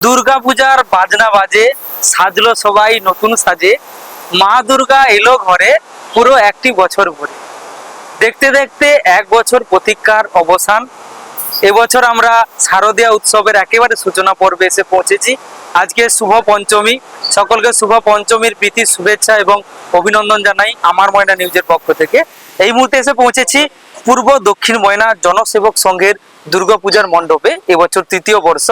দুর্গা পূজার বাজনা বাজে, সাজলো সবাই নতুন সাজে। মা দুর্গা এলো ঘরে পুরো একটি বছর ভরে। দেখতে দেখতে এক বছর প্রতীক্ষার অবসান। এবছর আমরা শারদীয়া উৎসবের একেবারে সূচনা পর্বে এসে পৌঁছেছি। আজকে শুভ পঞ্চমী। সকলকে শুভ পঞ্চমীর প্রীতি, শুভেচ্ছা এবং অভিনন্দন জানাই আমার ময়না নিউজের পক্ষ থেকে। এই মুহূর্তে এসে পৌঁছেছি পূর্ব দক্ষিণ ময়না জনসেবক সংঘের দুর্গাপূজার মণ্ডপে এবছর তৃতীয় বর্ষ।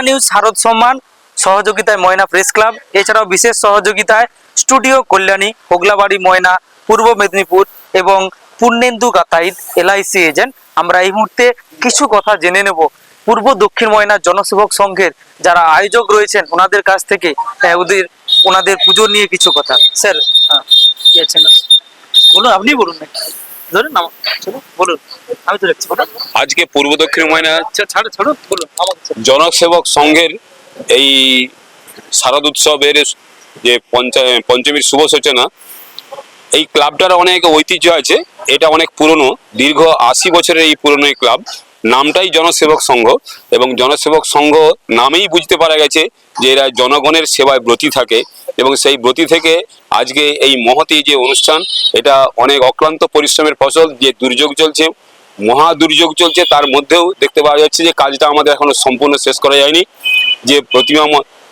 ময়না নিউজ শারদ সম্মান সহযোগিতায় ময়না প্রেস ক্লাব। এছাড়াও বিশেষ সহযোগিতায় স্টুডিও কল্যাণী হোগলাবাড়ি ময়না পূর্ব মেদিনীপুর এবং পূর্ণেন্দু গাতাইদ এলআইসি এজেন্ট। আমরা এই মুহূর্তে কিছু কথা জেনে নেব। পূর্ব দক্ষিণ ময়না জনসেবক সংঘের যারা আয়োজক রয়েছেন ওনাদের কাছ থেকে ওদের ওনাদের পুজো নিয়ে কিছু কথা। স্যার হ্যাঁ, বলুন আপনি বলুন। ধরুন আমার চলো, বলুন আমি তো দেখছি বলুন আজকে পূর্ব দক্ষিণ ময়না আচ্ছা ছাড়ো ছাড়ো বলুন। জনসেবক সংঘের এই শারদ উৎসবের যে পঞ্চা- পঞ্চমীর শুভ সূচনা এই ক্লাবটার অনেক ঐতিহ্য আছে এটা অনেক পুরনো দীর্ঘ আশি বছরের এই পুরনো এই ক্লাব নামটাই জনসেবক সংঘ এবং জনসেবক সংঘ নামেই বুঝতে পারা গেছে যে এরা জনগণের সেবায় ব্রতী থাকে এবং সেই ব্রতী থেকে আজকে এই মহতি যে অনুষ্ঠান, এটা অনেক অক্লান্ত পরিশ্রমের ফসল, যে দুর্যোগ চলছে, মহা দুর্যোগ চলছে, তার মধ্যেও দেখতে পাওয়া যাচ্ছে যে কাজটা আমাদের এখনও সম্পূর্ণ শেষ করা যায়নি। যে প্রতিমা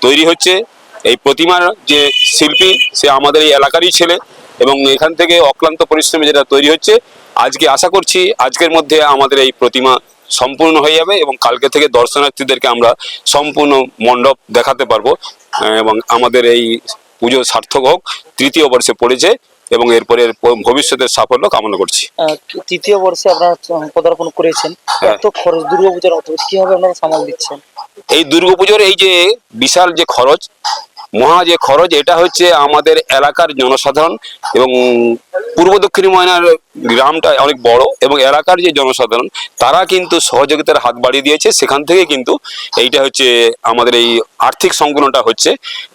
তৈরি হচ্ছে, এই প্রতিমার যে শিল্পী, সে আমাদের এই এলাকারই ছেলে এবং এখান থেকে অক্লান্ত পরিশ্রমে যেটা তৈরি হচ্ছে আজকে আশা করছি আজকের মধ্যে আমাদের এই প্রতিমা সম্পূর্ণ হয়ে যাবে এবং কালকে থেকে দর্শনার্থীদেরকে আমরা সম্পূর্ণ মণ্ডপ দেখাতে পারব এবং আমাদের এই পুজো সার্থক হোক তৃতীয় বর্ষে পড়েছে এবং এরপরে ভবিষ্যতের সাফল্য কামনা করছি তৃতীয় বর্ষে আপনারা পদার্পণ করেছেন হ্যাঁ। এত খরচ দুর্গাপূজার অত কীভাবে আপনারা সামাল দিচ্ছেন এই দুর্গাপুজোর এই যে বিশাল যে খরচ মহা যে খরচ এটা হচ্ছে আমাদের এলাকার জনসাধারণ এবং পূর্ব দক্ষিণ ময়নার গ্রামটা অনেক বড় এবং এলাকার যে জনসাধারণ তারা কিন্তু সহযোগিতার হাত বাড়িয়ে দিয়েছে। সেখান থেকে কিন্তু এইটা হচ্ছে আমাদের এই আর্থিক সংকুলনটা হচ্ছে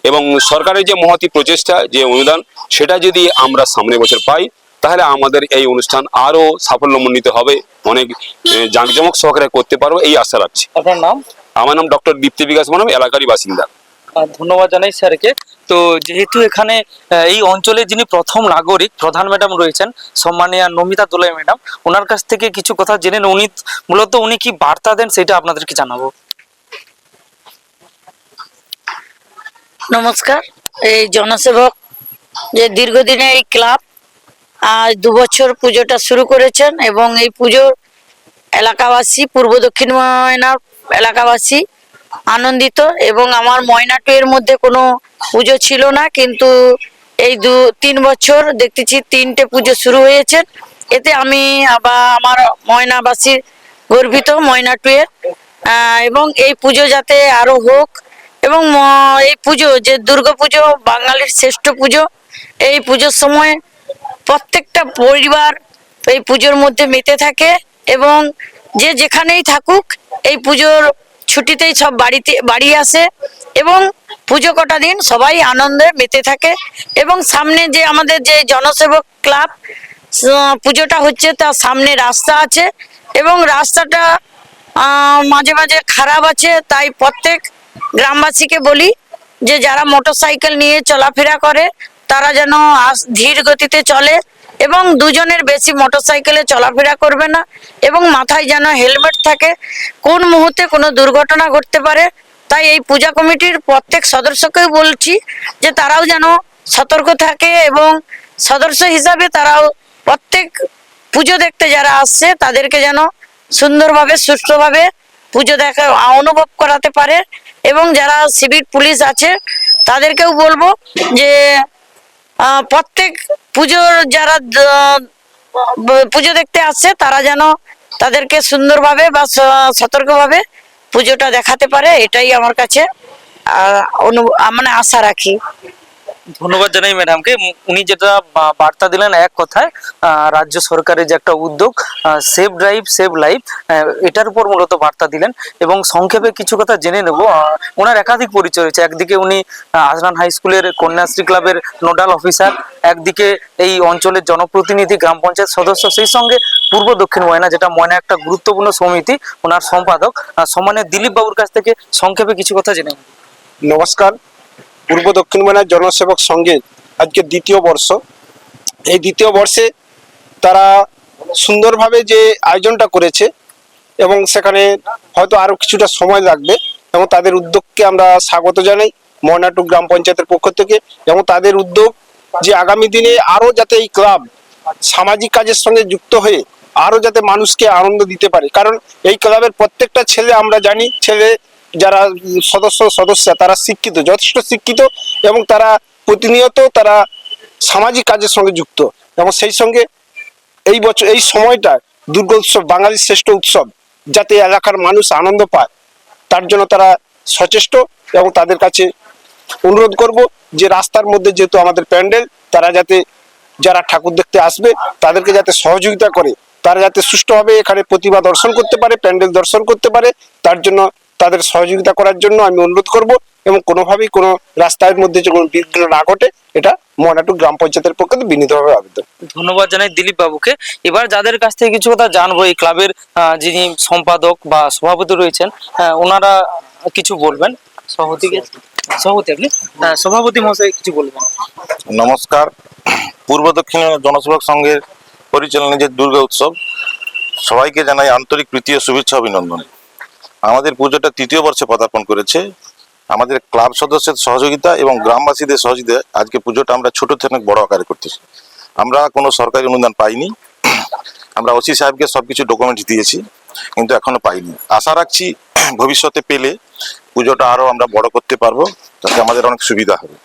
এবং সরকারের যে মহতি প্রচেষ্টা যে অনুদান সেটা যদি আমরা সামনে বছর পাই তাহলে আমাদের এই অনুষ্ঠান আরও সাফল্যমণ্ডিত হবে। অনেক জাঁকজমক সহকারে করতে পারব এই আশা রাখছি। আপনার নাম? আমার নাম ডক্টর দীপ্তি বিকাশ মানব এলাকারই বাসিন্দা। ধন্যবাদ জানাই স্যারকে। তো যেহেতু এখানে এই অঞ্চলে যিনি প্রথম নাগরিক, প্রধান ম্যাডাম রয়েছেন, সম্মানীয় নমিতা দোলাই ম্যাডাম, ওনার কাছ থেকে কিছু কথা জেনে উনি মূলত উনি কি বার্তা দেন সেটা আপনাদেরকে জানাব। নমস্কার, এই জনসেবক যে দীর্ঘদিনে এই ক্লাব, আজ দু বছর পুজোটা শুরু করেছেন এবং এই পুজো এলাকাবাসী, পূর্ব দক্ষিণ ময়নার এলাকাবাসী আনন্দিত এবং আমার ময়না টু এর মধ্যে কোনো পুজো ছিল না, কিন্তু এই দু, তিন বছর দেখতেছি তিনটে পুজো শুরু হয়েছে। এতে আমি আবার আমার ময়নাবাসী গর্বিত ময়না টু এর এবং এই পুজো যাতে আরও হোক এবং এই পুজো যে দুর্গা পুজো, বাঙালির শ্রেষ্ঠ পুজো, এই পুজোর সময় প্রত্যেকটা পরিবার এই পুজোর মধ্যে মেতে থাকে এবং যে যেখানেই থাকুক, এই পুজোর ছুটিতেই সব বাড়িতে, বাড়ি আসে এবং পুজো কটা দিন সবাই আনন্দে মেতে থাকে এবং সামনে যে আমাদের যে জনসেবক ক্লাব পুজোটা হচ্ছে তার সামনে রাস্তা আছে এবং রাস্তাটা মাঝে মাঝে খারাপ আছে, তাই প্রত্যেক গ্রামবাসীকে বলি যে যারা মোটরসাইকেল নিয়ে চলাফেরা করে, তারা যেন ধীর গতিতে চলে এবং দুজনের বেশি মোটরসাইকেলে চলাফেরা করবে না এবং মাথায় যেন হেলমেট থাকে। কোন মুহূর্তে কোনো দুর্ঘটনা ঘটতে পারে, তাই এই পূজা কমিটির প্রত্যেক সদস্যকেও বলছি যে তারাও যেন সতর্ক থাকে এবং সদস্য হিসাবে তারাও প্রত্যেক পুজো দেখতে যারা আসছে, তাদেরকে যেন সুন্দরভাবে, সুষ্ঠুভাবে পুজো দেখা, অনুভব করাতে পারে। এবং যারা সিভিক পুলিশ আছে, তাদেরকেও বলব যে প্রত্যেক পুজোর যারা পুজো দেখতে আসছে, তারা যেন তাদেরকে সুন্দরভাবে বা সতর্কভাবে পুজোটা দেখাতে পারে, এটাই আমার কাছে মানে আশা রাখি। ধন্যবাদ জানাই ম্যাডামকে উনি যেটা বার্তা দিলেন এক কথায় রাজ্য সরকারের যে একটা উদ্যোগ সেভ ড্রাইভ সেভ লাইফ এটার উপর মূলত বার্তা দিলেন। এবং সংক্ষেপে কিছু কথা জেনে নেব। ওনার একাধিক পরিচয় রয়েছে। একদিকে উনি আজরান হাই স্কুলের কন্যাশ্রী ক্লাবের নোডাল অফিসার। একদিকে এই অঞ্চলের জনপ্রতিনিধি, গ্রাম পঞ্চায়েত সদস্য। সেই সঙ্গে পূর্ব দক্ষিণ ময়না, যেটা ময়না একটা গুরুত্বপূর্ণ সমিতি, ওনার সম্পাদক। সম্মানের দিলীপ বাবুর কাছ থেকে সংক্ষেপে কিছু কথা জেনে। নমস্কার। পূর্ব দক্ষিণ ময়নার জনসেবক সঙ্গে আজকে দ্বিতীয় বর্ষ। এই দ্বিতীয় বর্ষে তারা সুন্দরভাবে যে আয়োজনটা করেছে এবং সেখানে হয়তো আরও কিছুটা সময় লাগবে এবং তাদের উদ্যোগকে আমরা স্বাগত জানাই ময়নাটু গ্রাম পঞ্চায়েতের পক্ষ থেকে এবং তাদের উদ্যোগ যে আগামী দিনে আরও যাতে এই ক্লাব সামাজিক কাজের সঙ্গে যুক্ত হয়ে আরও যাতে মানুষকে আনন্দ দিতে পারে। কারণ এই ক্লাবের প্রত্যেকটা ছেলে আমরা জানি, ছেলে যারা সদস্য সদস্য, তারা শিক্ষিত, যথেষ্ট শিক্ষিত এবং তারা প্রতিনিয়ত তারা সামাজিক কাজের সঙ্গে যুক্ত এবং সেই সঙ্গে এই বছর, এই সময়টা দুর্গা উৎসব বাঙালির শ্রেষ্ঠ উৎসব যাতে এলাকার মানুষ আনন্দ পায়, তার জন্য তারা সচেষ্ট এবং তাদের কাছে অনুরোধ করব যে রাস্তার মধ্যে যেহেতু আমাদের প্যান্ডেল, তারা যাতে যারা ঠাকুর দেখতে আসবে, তাদেরকে যাতে সহযোগিতা করে, তারা যাতে সুষ্ঠুভাবে এখানে প্রতিভা দর্শন করতে পারে, প্যান্ডেল দর্শন করতে পারে, তার জন্য তাদের সহযোগিতা করার জন্য আমি অনুরোধ করব এবং কোনোভাবেই কোনো রাস্তার মধ্যে যে কোনো বিঘ্ন না ঘটে এটা মহানাটু গ্রাম পঞ্চায়েতের পক্ষে বিনীতভাবে আবেদন। ধন্যবাদ জানাই দিলীপ বাবুকে। এবার যাদের কাছ থেকে কিছু কথা জানব এই ক্লাবের যিনি সম্পাদক বা সভাপতি রয়েছেন ওনারা কিছু বলবেন? সভাপতিকে সভাপতি আপনি? সভাপতি মহাশয় কিছু বলবেন। নমস্কার। পূর্ব দক্ষিণ জনসেবক সংঘের পরিচালনায় যে দুর্গা উৎসব সবাইকে জানাই আন্তরিক প্রীতি ও শুভেচ্ছা অভিনন্দন। আমাদের পুজোটা তৃতীয় বর্ষে পদার্পণ করেছে। আমাদের ক্লাব সদস্যের সহযোগিতা এবং গ্রামবাসীদের সহযোগিতা আজকে পুজোটা আমরা ছোট থেকে বড় আকারে করতেছি। আমরা কোনো সরকারি অনুদান পাইনি। আমরা ওসি সাহেবকে সবকিছু ডকুমেন্টস দিয়েছি, কিন্তু এখনও পাইনি। আশা রাখছি ভবিষ্যতে পেলে পুজোটা আরও আমরা বড় করতে পারব তাতে আমাদের অনেক সুবিধা হবে।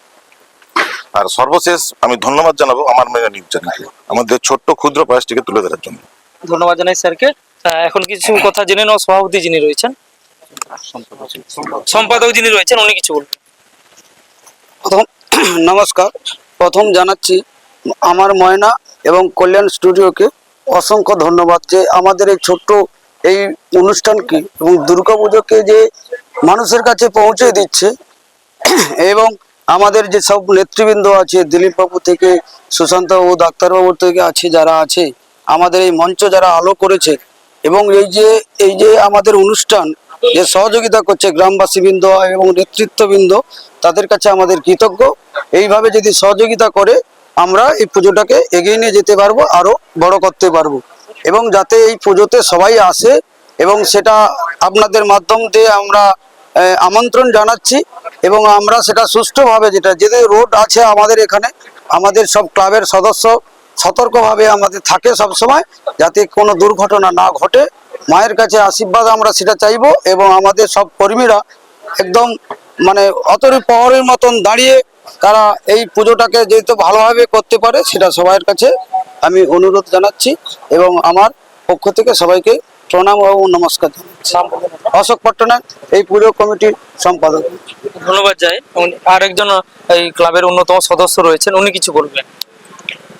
আর সর্বশেষ আমি ধন্যবাদ জানাব আমার মেয়ে নিউজ চ্যানেলকে আমাদের ছোট্ট ক্ষুদ্র প্রয়াসটিকে তুলে ধরার জন্য। ধন্যবাদ জানাই স্যারকে। এখন কিছু কথা জেনে নাও সভাপতি যিনি রয়েছেন সম্পাদক যিনি রয়েছেন, উনি কিছু বলবেন। প্রথম, নমস্কার। প্রথম জানাচ্ছি, আমার ময়না এবং কল্যাণ স্টুডিওকে অসংখ্য ধন্যবাদ যে আমাদের এই ছোট্ট এই অনুষ্ঠানকে এবং দুর্গাপুজোকে যে মানুষের কাছে পৌঁছে দিচ্ছে এবং আমাদের যে সব নেতৃবৃন্দ আছে, দিলীপ বাবু থেকে, সুশান্ত বাবু, ডাক্তারবাবু থেকে আছে, যারা আছে, আমাদের এই মঞ্চ যারা আলো করেছে এবং এই যে এই যে আমাদের অনুষ্ঠান যে সহযোগিতা করছে গ্রামবাসীবৃন্দ এবং নেতৃত্ববৃন্দ, তাদের কাছে আমাদের কৃতজ্ঞ। এইভাবে যদি সহযোগিতা করে, আমরা এই পুজোটাকে এগিয়ে নিয়ে যেতে পারব, আরও বড় করতে পারব। এবং যাতে এই পুজোতে সবাই আসে এবং সেটা আপনাদের মাধ্যম দিয়ে আমরা আমন্ত্রণ জানাচ্ছি এবং আমরা সেটা সুষ্ঠুভাবে যেটা যেদের রোড আছে আমাদের এখানে, আমাদের সব ক্লাবের সদস্য সতর্কভাবে আমাদের থাকে সব সময় যাতে কোনো দুর্ঘটনা না ঘটে। মায়ের কাছে আশীর্বাদ আমরা সেটা চাইব এবং আমাদের সব কর্মীরা একদম মানে অতরি প্রহরের মতন দাঁড়িয়ে তারা এই পুজোটাকে যেহেতু ভালোভাবে করতে পারে সেটা সবার কাছে আমি অনুরোধ জানাচ্ছি এবং আমার পক্ষ থেকে সবাইকে প্রণাম এবং নমস্কার অশোক পট্টনায়ক, এই পুজো কমিটির সম্পাদক। ধন্যবাদ যাই আরেকজন, এই ক্লাবের অন্যতম সদস্য রয়েছেন, উনি কিছু বলবেন?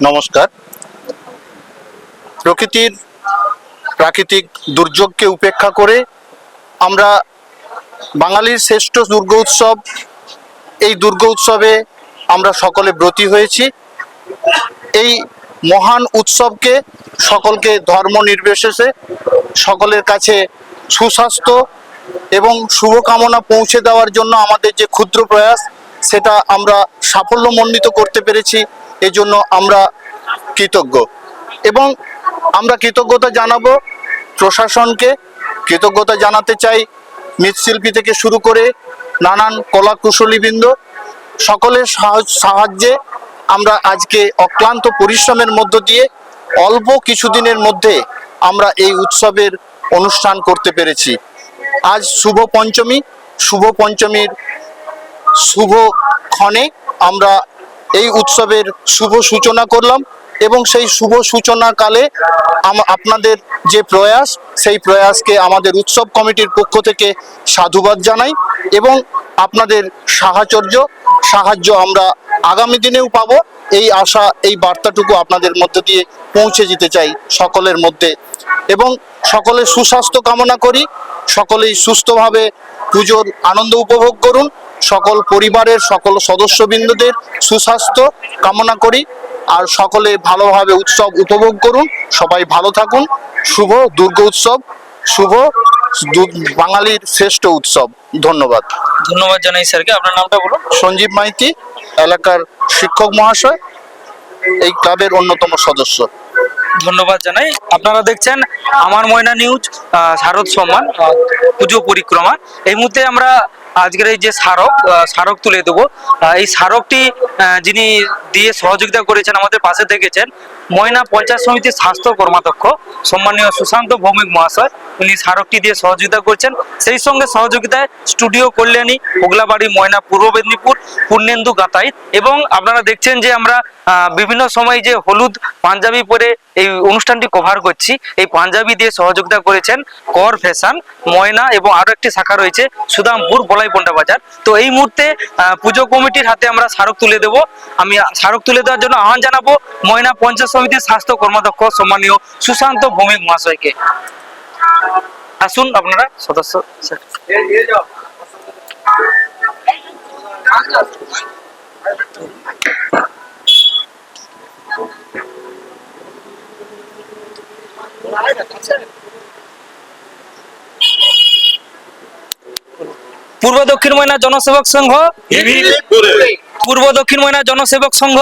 নমস্কার। প্রকৃতির প্রাকৃতিক দুর্যোগকে উপেক্ষা করে আমরা বাঙালির শ্রেষ্ঠ দুর্গা উৎসব, এই দুর্গ উৎসবে আমরা সকলে ব্রতী হয়েছি। এই মহান উৎসবকে সকলকে ধর্ম নির্বিশেষে সকলের কাছে সুস্বাস্থ্য এবং শুভকামনা পৌঁছে দেওয়ার জন্য আমাদের যে ক্ষুদ্র প্রয়াস, সেটা আমরা সাফল্যমণ্ডিত করতে পেরেছি। এজন্য আমরা কৃতজ্ঞ। এবং আমরা কৃতজ্ঞতা জানাব প্রশাসনকে। কৃতজ্ঞতা জানাতে চাই মৃৎশিল্পী থেকে শুরু করে নানান কলা কুশলীবৃন্দ সকলের সাহায্য- আমরা আজকে অক্লান্ত পরিশ্রমের মধ্য দিয়ে অল্প কিছুদিনের মধ্যে আমরা এই উৎসবের অনুষ্ঠান করতে পেরেছি। আজ শুভ পঞ্চমী। শুভ পঞ্চমীর শুভ ক্ষণে আমরা এই উৎসবের শুভ সূচনা করলাম। এবং সেই শুভ সূচনা কালে আপনাদের যে প্রয়াস, সেই প্রয়াসকে আমাদের উৎসব কমিটির পক্ষ থেকে সাধুবাদ জানাই এবং আপনাদের সাহচর্য সাহায্য আমরা আগামী দিনেও পাবো। এই আশা, এই বার্তাটুকু আপনাদের মধ্যে দিয়ে পৌঁছে যেতে চাই সকলের মধ্যে। এবং সকলের সুস্বাস্থ্য কামনা করি, সকলেই সুস্থভাবে পুজোর আনন্দ উপভোগ করুন, সকল পরিবারের সকল সদস্যবৃন্দদের সুস্বাস্থ্য কামনা করি। আর সকলে ভালোভাবে উৎসব উপভোগ করুন। সবাই ভালো থাকুন। শুভ দুর্গা উৎসব শুভ বাঙালির শ্রেষ্ঠ উৎসব। ধন্যবাদ। ধন্যবাদ জানাই স্যারকে। আপনার নামটা বলুন? সঞ্জীব মাইতি এলাকার শিক্ষক মহাশয় এই ক্লাবের অন্যতম সদস্য। ধন্যবাদ জানাই। আপনারা দেখছেন আমার ময়না নিউজ শারদ সম্মান পুজো পরিক্রমা। এই মুহূর্তে আমরা আজকের এই যে স্মারক স্মারক তুলে দেবো। এই স্মারকটি যিনি দিয়ে সহযোগিতা করেছেন, আমাদের পাশে দেখেছেন, ময়না পঞ্চায়েত সমিতির স্বাস্থ্য কর্মাধ্যক্ষ, সম্মানীয় সুশান্ত ভৌমিক মহাশয়। উনি স্মারকটি দিয়ে সহযোগিতা করছেন। সেই সঙ্গে সহযোগিতায় স্টুডিও কল্যাণী ওগলাবাড়ি ময়না, পূর্ব মেদিনীপুর, পূর্ণেন্দু গাতাই এবং আপনারা দেখছেন যে আমরা বিভিন্ন সময় যে হলুদ পাঞ্জাবি পরে এই অনুষ্ঠানটি কভার করছি, এই পাঞ্জাবি দিয়ে সহযোগিতা করেছেন কর ফ্যাশন, ময়না এবং আরও একটি শাখা রয়েছে, সুদামপুর বলাই পন্ডা বাজার? তো এই মুহূর্তে পুজো কমিটির হাতে আমরা স্মারক তুলে দেব। আমি স্মারক তুলে দেওয়ার জন্য আহ্বান জানাব ময়না পঞ্চায়েত সমিতির স্বাস্থ্য কর্মাধ্যক্ষ সম্মানীয় সুশান্ত ভৌমিক মহাশয়কে। আসুন আপনারা, সদস্য, স্যার। পূর্ব দক্ষিণ ময়না জনসেবক সংঘ। পূর্ব দক্ষিণ ময়না জনসেবক সংঘ।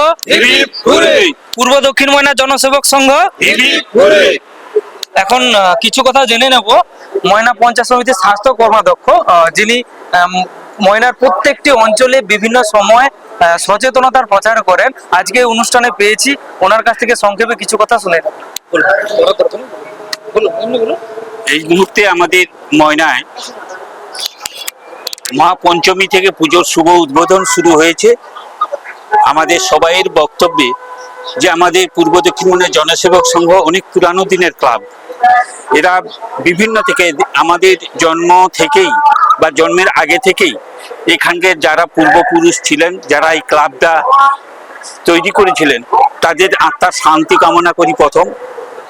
পূর্ব দক্ষিণ ময়না জনসেবক সংঘ। এখন কিছু কথা জেনে নেব। ময়না পঞ্চায়েত সমিতির স্বাস্থ্য কর্মাধ্যক্ষ যিনি ময়নার প্রত্যেকটি অঞ্চলে বিভিন্ন সময় সচেতনতার প্রচার করেন। আজকে অনুষ্ঠানে পেয়েছি। ওনার কাছ থেকে সংক্ষেপে কিছু কথা শুনে। এই মুহূর্তে আমাদের ময়নায় মহাপঞ্চমী থেকে পুজোর শুভ উদ্বোধন শুরু হয়েছে। আমাদের সবাইয়ের বক্তব্যে যে আমাদের পূর্ব দক্ষিণ জনসেবক সংঘ অনেক পুরানো দিনের ক্লাব। এরা বিভিন্ন থেকে আমাদের জন্ম থেকেই বা জন্মের আগে থেকেই এখানকার যারা পূর্বপুরুষ ছিলেন, যারা এই ক্লাবটা তৈরি করেছিলেন, তাদের আত্মার শান্তি কামনা করি প্রথম।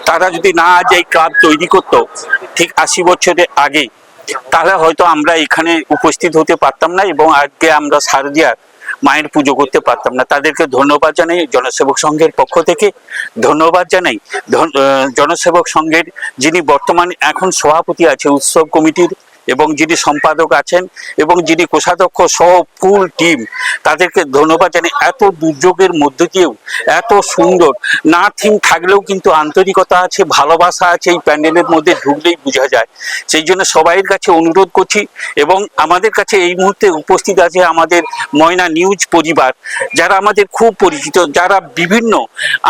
তারা যদি না আজ এই ক্লাব তৈরি করতো, ঠিক আশি বছরের আগে তাহলে হয়তো আমরা এখানে উপস্থিত হতে পারতাম না এবং আজকে আমরা শারদিয়ার মায়ের পুজো করতে পারতাম না। তাদেরকে ধন্যবাদ জানাই, জনসেবক সংঘের পক্ষ থেকে ধন্যবাদ জানাই। জনসেবক সংঘের যিনি বর্তমানে এখন সভাপতি আছে উৎসব কমিটির এবং যিনি সম্পাদক আছেন এবং যিনি কোষাধ্যক্ষ সহ ফুল টিম, তাদেরকে ধন্যবাদ জানি এত দুর্যোগের মধ্য দিয়েও, এত সুন্দর না থিম থাকলেও কিন্তু আন্তরিকতা আছে, ভালোবাসা আছে এই প্যান্ডেলের মধ্যে ঢুকলেই বোঝা যায়। সেই জন্য সবাইয়ের কাছে অনুরোধ করছি এবং আমাদের কাছে এই মুহূর্তে উপস্থিত আছে আমাদের ময়না নিউজ পরিবার, যারা আমাদের খুব পরিচিত, যারা বিভিন্ন,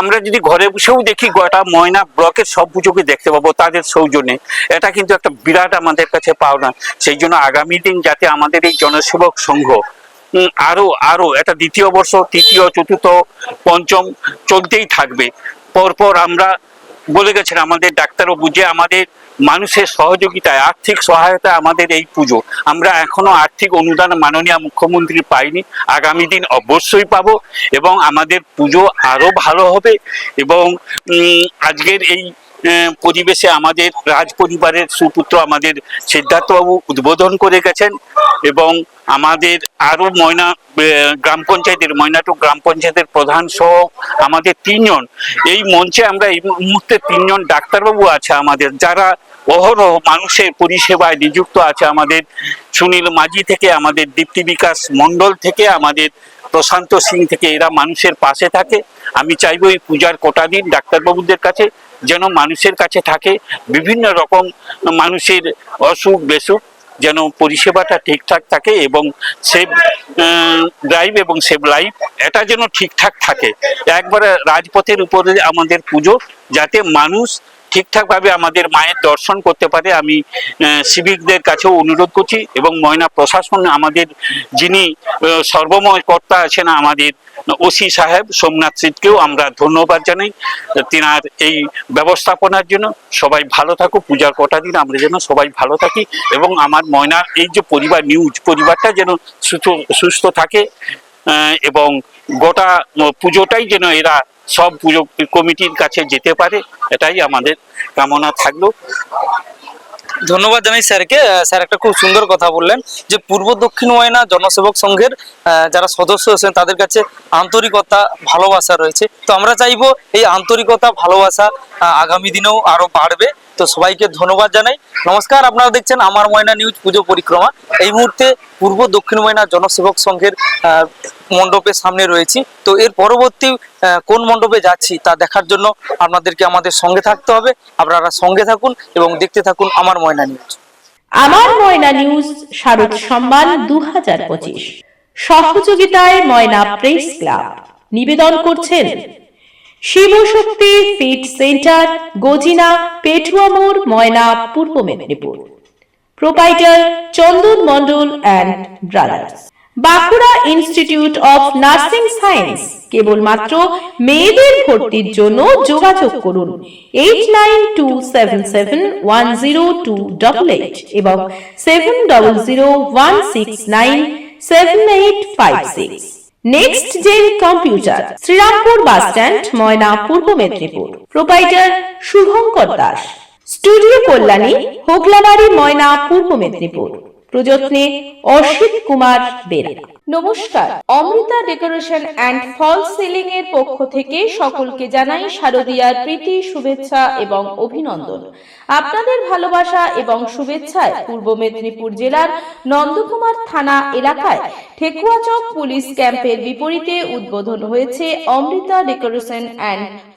আমরা যদি ঘরে বসেও দেখি গোটা ময়না ব্লকের সব পুজোকে দেখতে পাবো তাদের সৌজন্যে। এটা কিন্তু একটা বিরাট আমাদের কাছে পাওনা। সেই জন্য আগামী দিন যাতে আমাদের এই জনসেবক সংঘ আরও আরও, এটা দ্বিতীয় বর্ষ, তৃতীয়, চতুর্থ, পঞ্চম চলতেই থাকবে। পরপর আমরা বলে গেছেন আমাদের ডাক্তারবাবু বুঝে, আমাদের মানুষের সহযোগিতায়, আর্থিক সহায়তা আমাদের এই পুজো। আমরা এখনও আর্থিক অনুদান মাননীয় মুখ্যমন্ত্রী পাইনি। আগামী দিন অবশ্যই পাবো এবং আমাদের পুজো আরও ভালো হবে এবং আজকের এই পরিবেশে আমাদের রাজ পরিবারের সুপুত্র আমাদের সিদ্ধার্থবাবু উদ্বোধন করে গেছেন এবং আমাদের আরও ময়না গ্রাম পঞ্চায়েতের ময়নাটুক গ্রাম পঞ্চায়েতের প্রধান সহ আমাদের তিনজন। এই মঞ্চে আমরা এই মুহূর্তে তিনজন ডাক্তারবাবু আছে আমাদের, যারা অহরহ মানুষের পরিষেবায় নিযুক্ত আছে আমাদের। সুনীল মাঝি থেকে, আমাদের দীপ্তি বিকাশ মণ্ডল থেকে, আমাদের প্রশান্ত সিং থেকে, এরা মানুষের পাশে থাকে। আমি চাইব এই পূজার কোটা দিন ডাক্তারবাবুদের কাছে যেন মানুষের কাছে থাকে বিভিন্ন রকম মানুষের অসুখ বেসুখ, যেন পরিষেবাটা ঠিকঠাক থাকে এবং সেভ ড্রাইভ এবং সেভ লাইফ এটা যেন ঠিকঠাক থাকে। একবারে রাজপথের উপরে আমাদের পুজো, যাতে মানুষ ঠিকঠাকভাবে আমাদের মায়ের দর্শন করতে পারে, আমি সিভিকদের কাছেও অনুরোধ করছি এবং ময়না প্রশাসন আমাদের যিনি সর্বময় কর্তা আছেন আমাদের ওসি সাহেব সোমনাথ সিটকেও আমরা ধন্যবাদ জানাই, তিনার এই ব্যবস্থাপনার জন্য। সবাই ভালো থাকুক, পূজার কটা দিন আমরা যেন সবাই ভালো থাকি এবং আমার ময়না, এই যে পরিবার, নিউজ পরিবারটা যেন সুস্থ সুস্থ থাকে এবং গোটা পুজোটাই যেন এরা সব পুজো কমিটির কাছে যেতে পারে, এটাই আমাদের কামনা থাকল। ধন্যবাদ জানাই স্যারকে। স্যার একটা খুব সুন্দর কথা বললেন যে পূর্ব দক্ষিণ ময়না জনসেবক সংঘের যারা সদস্য আছেন তাদের কাছে আন্তরিকতা, ভালোবাসা রয়েছে। তো আমরা চাইব এই আন্তরিকতা, ভালোবাসা আগামী দিনেও আরও বাড়বে। তো সবাইকে ধন্যবাদ জানাই। নমস্কার, আপনারা দেখছেন আমার ময়না নিউজ পুজো পরিক্রমা। এই মুহূর্তে পূর্ব দক্ষিণ ময়না জনসেবক সংঘের মণ্ডপের সামনে রয়েছি। তো এর পরবর্তী কোন মণ্ডপে যাচ্ছি তা দেখার জন্য আপনাদেরকে আমাদের সঙ্গে থাকতে হবে। আপনারা সঙ্গে থাকুন এবং দেখতে থাকুন আমার ময়না নিউজ। আমার ময়না নিউজ, শারদ সম্মান দু হাজার পঁচিশ। সহযোগিতায় ময়না প্রেস ক্লাব। নিবেদন করছেন শিবশক্তি ফিট সেন্টার, গজিনা পেটুয়া মোড় Moyna, Purba Medinipur. Proprietor Chandan Mondal and brothers Bankura institute of nursing science কেবলমাত্র মেয়েদের ভর্তির জন্য যোগাযোগ করুন eight nine two seven seven one zero two double eight এবং seven double zero one six nine seven eight five six next gen computer Srirampur bus stand Moyna Purba Medinipur proprietor Subhankar Das studio Kalyani Hoglabari Moyna Purba Medinipur প্রযত্নে Asit Kumar Bera. নমস্কার, Amrita decoration and false ceiling এর পক্ষ থেকে সকলকে জানাই শারদীয়ার প্রীতি, শুভেচ্ছা এবং অভিনন্দন। আপনাদের ভালোবাসা এবং শুভেচ্ছায় পূর্ব মেদিনীপুর জেলার নন্দকুমার থানা এলাকায় ঠেকুয়াচক পুলিশ ক্যাম্পের বিপরীতে উদ্বোধন হয়েছে Amrita decoration and